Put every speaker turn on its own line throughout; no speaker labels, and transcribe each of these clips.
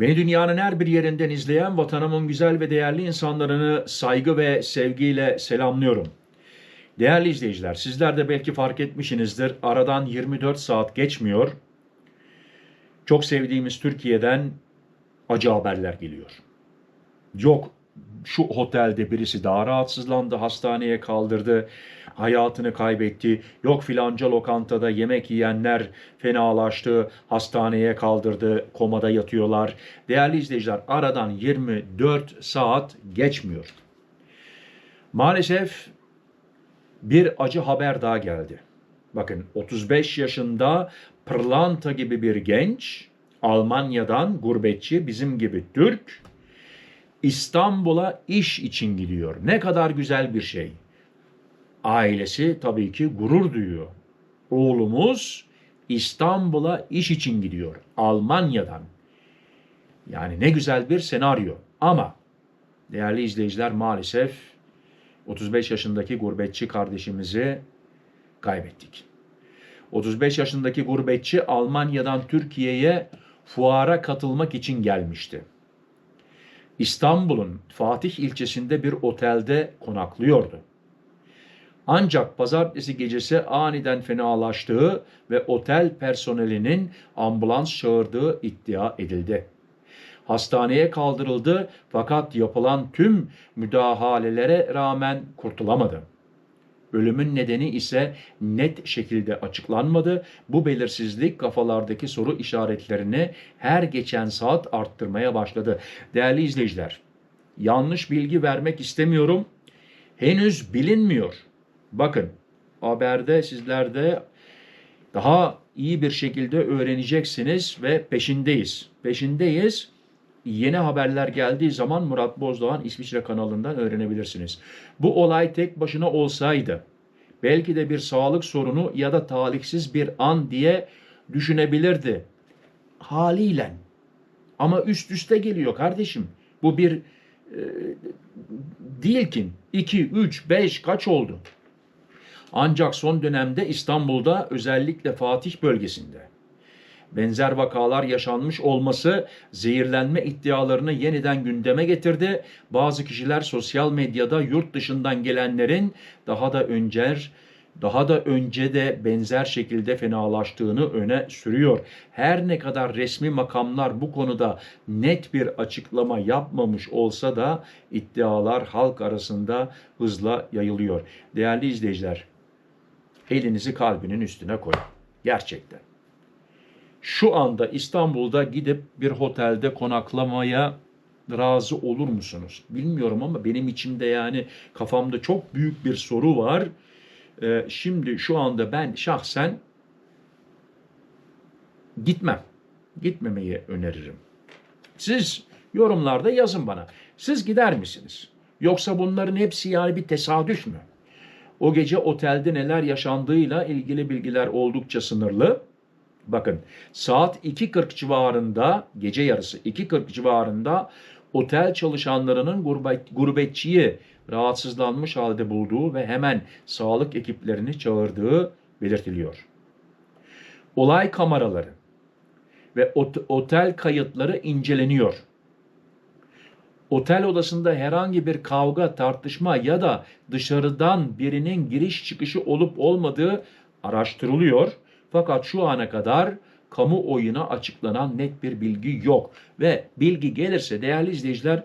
Beni dünyanın her bir yerinden izleyen vatanımın güzel ve değerli insanlarını saygı ve sevgiyle selamlıyorum. Değerli izleyiciler, sizler de belki fark etmişsinizdir. Aradan 24 saat geçmiyor. Çok sevdiğimiz Türkiye'den acı haberler geliyor. Yok şu otelde birisi daha rahatsızlandı, hastaneye kaldırdı, hayatını kaybetti. Yok filanca lokantada yemek yiyenler fenalaştı, hastaneye kaldırdı, komada yatıyorlar. Değerli izleyiciler aradan 24 saat geçmiyor. Maalesef bir acı haber daha geldi. Bakın 35 yaşında pırlanta gibi bir genç, Almanya'dan gurbetçi, bizim gibi Türk, İstanbul'a iş için gidiyor. Ne kadar güzel bir şey. Ailesi tabii ki gurur duyuyor. Oğlumuz İstanbul'a iş için gidiyor. Almanya'dan. Yani ne güzel bir senaryo. Ama değerli izleyiciler maalesef 35 yaşındaki gurbetçi kardeşimizi kaybettik. 35 yaşındaki gurbetçi Almanya'dan Türkiye'ye fuara katılmak için gelmişti. İstanbul'un Fatih ilçesinde bir otelde konaklıyordu. Ancak pazartesi gecesi aniden fenalaştığı ve otel personelinin ambulans çağırdığı iddia edildi. Hastaneye kaldırıldı fakat yapılan tüm müdahalelere rağmen kurtulamadı. Ölümün nedeni ise net şekilde açıklanmadı. Bu belirsizlik kafalardaki soru işaretlerini her geçen saat arttırmaya başladı. Değerli izleyiciler, yanlış bilgi vermek istemiyorum. Henüz bilinmiyor. Bakın, haberde sizler de daha iyi bir şekilde öğreneceksiniz ve peşindeyiz. Peşindeyiz yeni haberler geldiği zaman Murat Bozdoğan İsviçre kanalından öğrenebilirsiniz. Bu olay tek başına olsaydı belki de bir sağlık sorunu ya da talihsiz bir an diye düşünebilirdi. Haliyle. Ama üst üste geliyor kardeşim. Bu bir e, değil ki 2, 3, 5 kaç oldu? Ancak son dönemde İstanbul'da özellikle Fatih bölgesinde benzer vakalar yaşanmış olması zehirlenme iddialarını yeniden gündeme getirdi. Bazı kişiler sosyal medyada yurt dışından gelenlerin daha da önce daha da önce de benzer şekilde fenalaştığını öne sürüyor. Her ne kadar resmi makamlar bu konuda net bir açıklama yapmamış olsa da iddialar halk arasında hızla yayılıyor. Değerli izleyiciler, elinizi kalbinin üstüne koyun. Gerçekten şu anda İstanbul'da gidip bir otelde konaklamaya razı olur musunuz? Bilmiyorum ama benim içimde yani kafamda çok büyük bir soru var. Ee, şimdi şu anda ben şahsen gitmem. Gitmemeyi öneririm. Siz yorumlarda yazın bana. Siz gider misiniz? Yoksa bunların hepsi yani bir tesadüf mü? O gece otelde neler yaşandığıyla ilgili bilgiler oldukça sınırlı. Bakın saat 2.40 civarında gece yarısı 2.40 civarında otel çalışanlarının gurbet, gurbetçiyi rahatsızlanmış halde bulduğu ve hemen sağlık ekiplerini çağırdığı belirtiliyor. Olay kameraları ve otel kayıtları inceleniyor. Otel odasında herhangi bir kavga, tartışma ya da dışarıdan birinin giriş çıkışı olup olmadığı araştırılıyor fakat şu ana kadar kamuoyuna açıklanan net bir bilgi yok. Ve bilgi gelirse değerli izleyiciler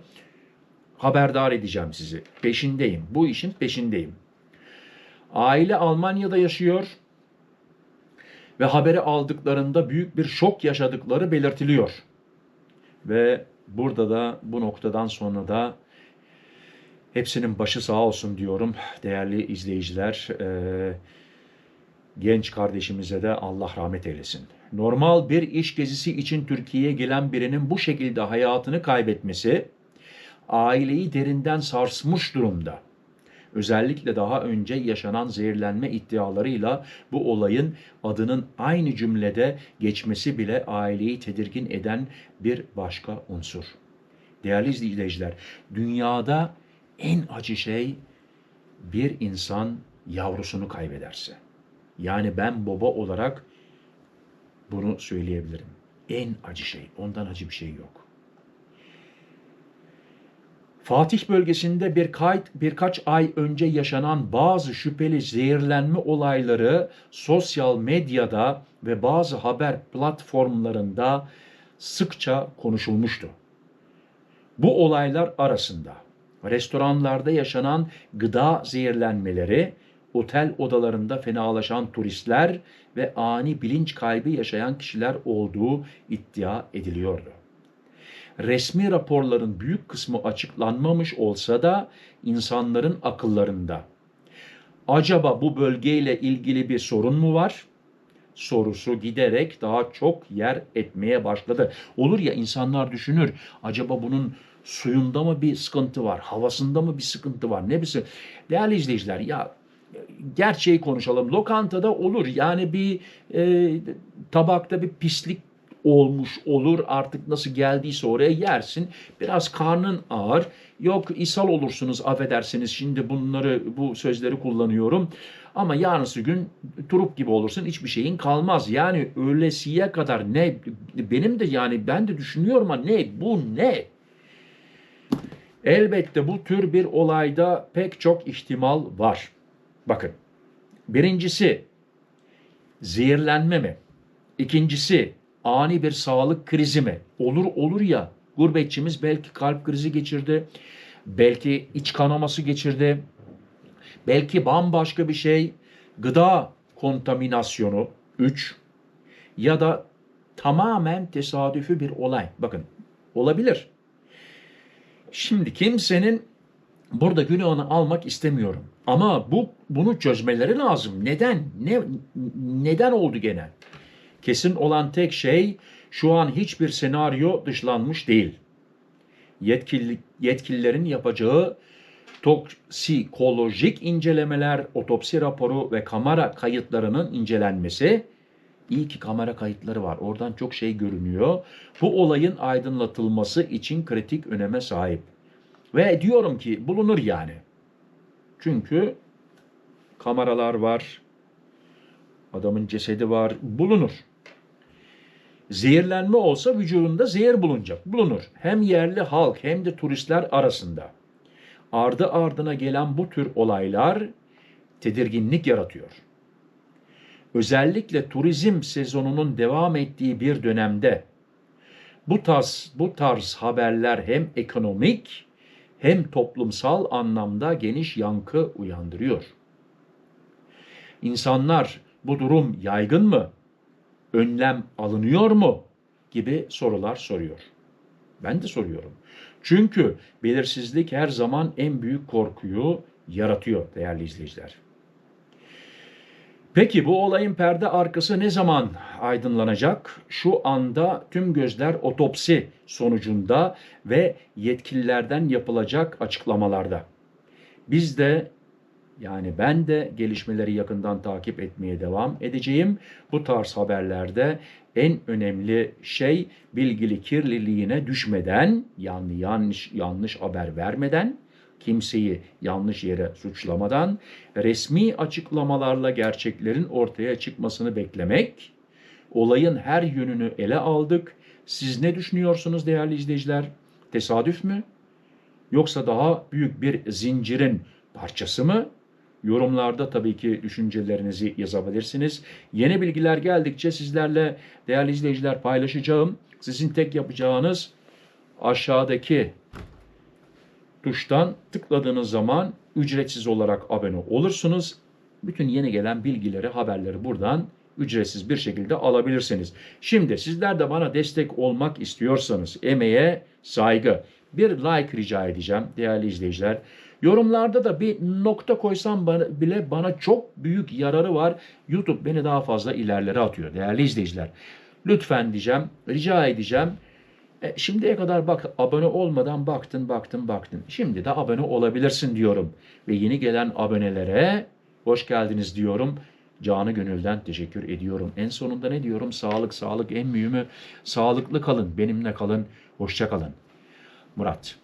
haberdar edeceğim sizi. Peşindeyim. Bu işin peşindeyim. Aile Almanya'da yaşıyor ve haberi aldıklarında büyük bir şok yaşadıkları belirtiliyor. Ve burada da bu noktadan sonra da hepsinin başı sağ olsun diyorum değerli izleyiciler. Ee, genç kardeşimize de Allah rahmet eylesin. Normal bir iş gezisi için Türkiye'ye gelen birinin bu şekilde hayatını kaybetmesi aileyi derinden sarsmış durumda. Özellikle daha önce yaşanan zehirlenme iddialarıyla bu olayın adının aynı cümlede geçmesi bile aileyi tedirgin eden bir başka unsur. Değerli izleyiciler, dünyada en acı şey bir insan yavrusunu kaybederse. Yani ben baba olarak bunu söyleyebilirim. En acı şey, ondan acı bir şey yok. Fatih bölgesinde bir kayıt, birkaç ay önce yaşanan bazı şüpheli zehirlenme olayları sosyal medyada ve bazı haber platformlarında sıkça konuşulmuştu. Bu olaylar arasında restoranlarda yaşanan gıda zehirlenmeleri, otel odalarında fenalaşan turistler ve ani bilinç kaybı yaşayan kişiler olduğu iddia ediliyordu. Resmi raporların büyük kısmı açıklanmamış olsa da insanların akıllarında acaba bu bölgeyle ilgili bir sorun mu var? sorusu giderek daha çok yer etmeye başladı. Olur ya insanlar düşünür acaba bunun suyunda mı bir sıkıntı var, havasında mı bir sıkıntı var, ne bir Değerli izleyiciler ya gerçeği konuşalım. Lokantada olur yani bir e, tabakta bir pislik olmuş olur artık nasıl geldiyse oraya yersin. Biraz karnın ağır. Yok ishal olursunuz affedersiniz şimdi bunları bu sözleri kullanıyorum. Ama yarınsı gün turup gibi olursun hiçbir şeyin kalmaz. Yani öylesiye kadar ne benim de yani ben de düşünüyorum ama ne bu ne? Elbette bu tür bir olayda pek çok ihtimal var. Bakın birincisi zehirlenme mi? İkincisi ani bir sağlık krizi mi? Olur olur ya gurbetçimiz belki kalp krizi geçirdi. Belki iç kanaması geçirdi. Belki bambaşka bir şey gıda kontaminasyonu 3 ya da tamamen tesadüfi bir olay. Bakın olabilir. Şimdi kimsenin burada günahını almak istemiyorum. Ama bu bunu çözmeleri lazım. Neden? Ne neden oldu gene? Kesin olan tek şey şu an hiçbir senaryo dışlanmış değil. Yetkili, yetkililerin yapacağı toksikolojik incelemeler, otopsi raporu ve kamera kayıtlarının incelenmesi iyi ki kamera kayıtları var. Oradan çok şey görünüyor. Bu olayın aydınlatılması için kritik öneme sahip. Ve diyorum ki bulunur yani. Çünkü kameralar var. Adamın cesedi var. Bulunur. Zehirlenme olsa vücudunda zehir bulunacak. Bulunur. Hem yerli halk hem de turistler arasında. Ardı ardına gelen bu tür olaylar tedirginlik yaratıyor. Özellikle turizm sezonunun devam ettiği bir dönemde bu tarz bu tarz haberler hem ekonomik hem toplumsal anlamda geniş yankı uyandırıyor. İnsanlar bu durum yaygın mı? Önlem alınıyor mu? gibi sorular soruyor. Ben de soruyorum. Çünkü belirsizlik her zaman en büyük korkuyu yaratıyor değerli izleyiciler. Peki bu olayın perde arkası ne zaman aydınlanacak? Şu anda tüm gözler otopsi sonucunda ve yetkililerden yapılacak açıklamalarda. Biz de yani ben de gelişmeleri yakından takip etmeye devam edeceğim. Bu tarz haberlerde en önemli şey bilgili kirliliğine düşmeden, yani yanlış yanlış haber vermeden kimseyi yanlış yere suçlamadan resmi açıklamalarla gerçeklerin ortaya çıkmasını beklemek. Olayın her yönünü ele aldık. Siz ne düşünüyorsunuz değerli izleyiciler? Tesadüf mü? Yoksa daha büyük bir zincirin parçası mı? Yorumlarda tabii ki düşüncelerinizi yazabilirsiniz. Yeni bilgiler geldikçe sizlerle değerli izleyiciler paylaşacağım. Sizin tek yapacağınız aşağıdaki tuştan tıkladığınız zaman ücretsiz olarak abone olursunuz. Bütün yeni gelen bilgileri, haberleri buradan ücretsiz bir şekilde alabilirsiniz. Şimdi sizler de bana destek olmak istiyorsanız emeğe saygı, bir like rica edeceğim değerli izleyiciler. Yorumlarda da bir nokta koysam bile bana çok büyük yararı var. YouTube beni daha fazla ilerlere atıyor değerli izleyiciler. Lütfen diyeceğim, rica edeceğim. E, şimdiye kadar bak abone olmadan baktın baktın baktın. Şimdi de abone olabilirsin diyorum. Ve yeni gelen abonelere hoş geldiniz diyorum. Canı gönülden teşekkür ediyorum. En sonunda ne diyorum? Sağlık, sağlık en mühimi. Sağlıklı kalın, benimle kalın, hoşça kalın. Murat.